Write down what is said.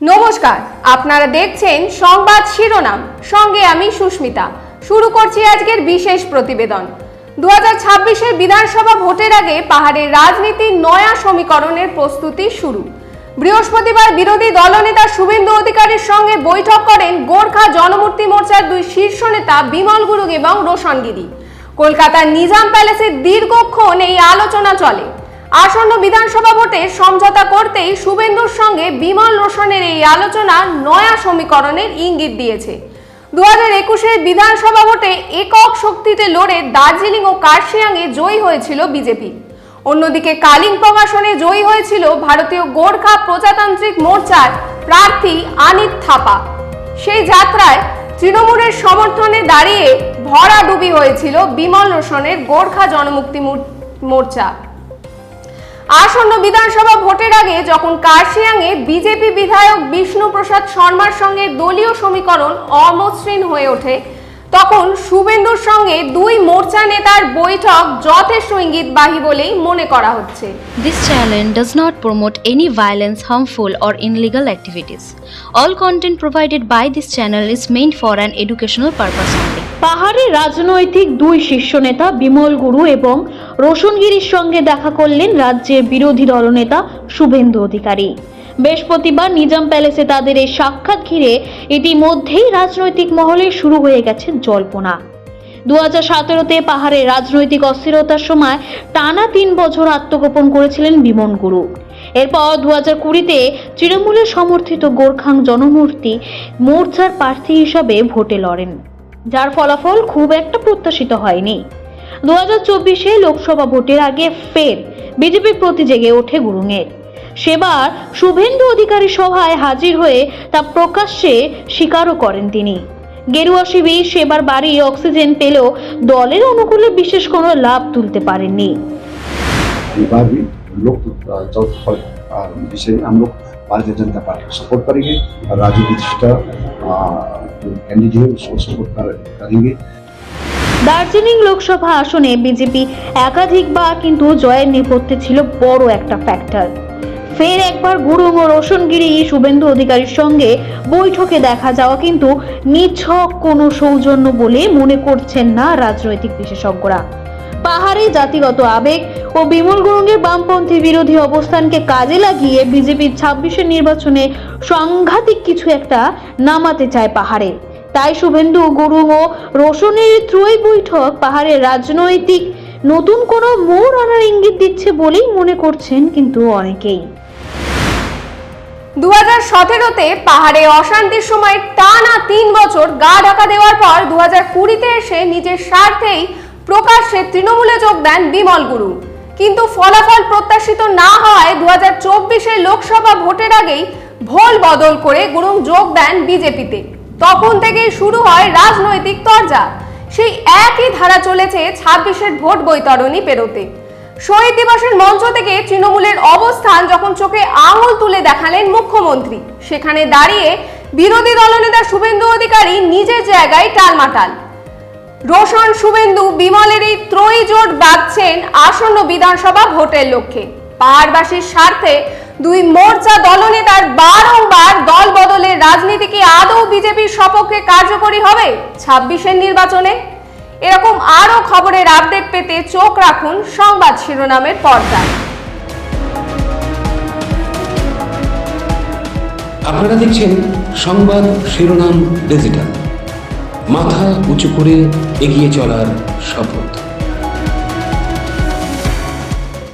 নমস্কার, আপনারা দেখছেন সংবাদ শিরোনাম। সঙ্গে আমি সুস্মিতা। শুরু করছি আজকের বিশেষ প্রতিবেদন। দু হাজার বিধানসভা ভোটের আগে পাহাড়ের রাজনীতির নয়া সমীকরণের প্রস্তুতি শুরু। বৃহস্পতিবার বিরোধী দলনেতা শুভেন্দু অধিকারীর সঙ্গে বৈঠক করেন গোর্খা জনমূর্তি মোর্চার দুই শীর্ষ নেতা বিমল গুরুং এবং রোশন গিরি কলকাতার নিজাম প্যালেসে দীর্ঘক্ষণ এই আলোচনা চলে। আসন্ন বিধানসভা ভোটে সমঝোতা করতেই শুভেন্দুর সঙ্গে বিমল রোশনের এই আলোচনা নয়া সমীকরণের ইঙ্গিত দিয়েছে। দু হাজার একুশের বিধানসভা ভোটে একক শক্তিতে লড়ে দার্জিলিং ও কার্শিয়াংয়ে জয়ী হয়েছিল বিজেপি। অন্যদিকে কালিম্পং আসনে জয়ী হয়েছিল ভারতীয় গোর্খা প্রজাতান্ত্রিক মোর্চার প্রার্থী আনিত থাপা। সেই যাত্রায় তৃণমূলের সমর্থনে দাঁড়িয়ে ভরাডুবি হয়েছিল বিমল রোশনের গোর্খা জনমুক্তি মূর- মোর্চা। আসন্ন বিধানসভা ভোটের আগে যখন কার্শিয়াংয়ে বিজেপি বিধায়ক বিষ্ণুপ্রসাদ শর্মার সঙ্গে দলীয় সমীকরণ অমসৃণ হয়ে ওঠে, তখন শুভেন্দুর সঙ্গে দুই মোর্চা নেতার বৈঠক যথেষ্ট ইঙ্গিত বাহি বলেই মনে করা হচ্ছে। This channel does not promote any violence harmful or illegal activities all content provided by this channel is meant for an educational purpose only পাহাড়ের রাজনৈতিক দুই শীর্ষ নেতা বিমল গুরু এবং রোশনগিরির সঙ্গে দেখা করলেন রাজ্যের বিরোধী দলনেতা শুভেন্দু অধিকারী। বৃহস্পতিবার নিজাম প্যালেসে তাদের এই সাক্ষাৎ ঘিরে ইতিমধ্যেই রাজনৈতিক মহলে শুরু হয়ে গেছে জল্পনা। দু হাজার সতেরোতে পাহাড়ের রাজনৈতিক অস্থিরতার সময় টানা তিন বছর আত্মগোপন করেছিলেন বিমন গুরু। এরপর দু হাজার কুড়িতে তৃণমূলের সমর্থিত গোর্খাং জনমূর্তি মোর্চার প্রার্থী হিসাবে ভোটে লড়েন। যার ফলাফল খুব একটা প্রত্যাশিত হয়নি। দু হাজার চব্বিশে লোকসভা ভোটের আগে ফের বিজেপির প্রতি জেগে ওঠে গুরুংয়ের সেবার শুভেন্দু অধিকারী সভায় হাজির হয়ে তা প্রকাশ্যে স্বীকারও করেন তিনি। গেরুয়া শিবির সেবার বাড়ি অক্সিজেন পেলেও দলের অনুকূলে বিশেষ কোনো লাভ তুলতে পারেননি। इस बार भी हम लोग तो चौथ फल आ, विषय में हम लोग भारतीय जनता पार्टी को सपोर्ट करेंगे और राजू विशिष्ट जो कैंडिडेट है उसको सपोर्ट कर- करेंगे দার্জিলিং লোকসভা আসনে বিজেপি একাধিকবার কিন্তু জয়ের নেপথ্যে ছিল বড় একটা ফ্যাক্টর ফের একবার গুরুং ও রোশনগিরি শুভেন্দু অধিকারীর সঙ্গে বৈঠকে দেখা যাওয়া কিন্তু নিছক কোনো সৌজন্য বলে মনে করছেন না রাজনৈতিক বিশেষজ্ঞরা পাহাড়ে জাতিগত আবেগ ও বিমল গুরুংয়ের বামপন্থী বিরোধী অবস্থানকে কাজে লাগিয়ে বিজেপির ছাব্বিশের নির্বাচনে সাংঘাতিক কিছু একটা নামাতে চায় পাহাড়ে। তাই শুভেন্দু গুরুং ও রোশনের ত্রয়ী বৈঠক পাহাড়ের রাজনৈতিক নতুন কোনো মোড় আনার ইঙ্গিত দিচ্ছে বলেই মনে করছেন কিন্তু অনেকেই। দু হাজার সতেরোতে পাহাড়ে অশান্তির সময় টানা তিন বছর গা ঢাকা দেওয়ার পর দু হাজার কুড়িতে এসে নিজের স্বার্থেই প্রকাশ্যে তৃণমূলে যোগ দেন বিমল গুরু। কিন্তু ফলাফল প্রত্যাশিত না হওয়ায় দু হাজার লোকসভা ভোটের আগেই ভোল বদল করে গুরুং যোগ দেন বিজেপিতে। তখন থেকেই শুরু হয় রাজনৈতিক তরজা। সেই একই ধারা চলেছে ছাব্বিশের ভোট বৈতরণী পেরোতে। শহীদ দিবসের মঞ্চ থেকে তৃণমূলের অবস্থান যখন চোখে আঙুল তুলে দেখালেন মুখ্যমন্ত্রী, সেখানে দাঁড়িয়ে বিরোধী দলনেতা শুভেন্দু অধিকারী নিজের জায়গায় টালমাটাল। রোশন, শুভেন্দু বিমলের এই ত্রয়ী জোট বাঁধছেন আসন্ন বিধানসভা ভোটের লক্ষ্যে। পাহাড়বাসীর স্বার্থে দুই মোর্চা দলনেতার বারংবার দল বদলের রাজনীতি কি আদৌ বিজেপির সপক্ষে কার্যকরী হবে ছাব্বিশের নির্বাচনে? এরকম আরও খবরের আপডেট পেতে চোখ রাখুন সংবাদ শিরোনামের পর্দায়। আপনারা দেখছেন সংবাদ শিরোনাম ডিজিটাল। মাথা উঁচু করে এগিয়ে চলার শপথ।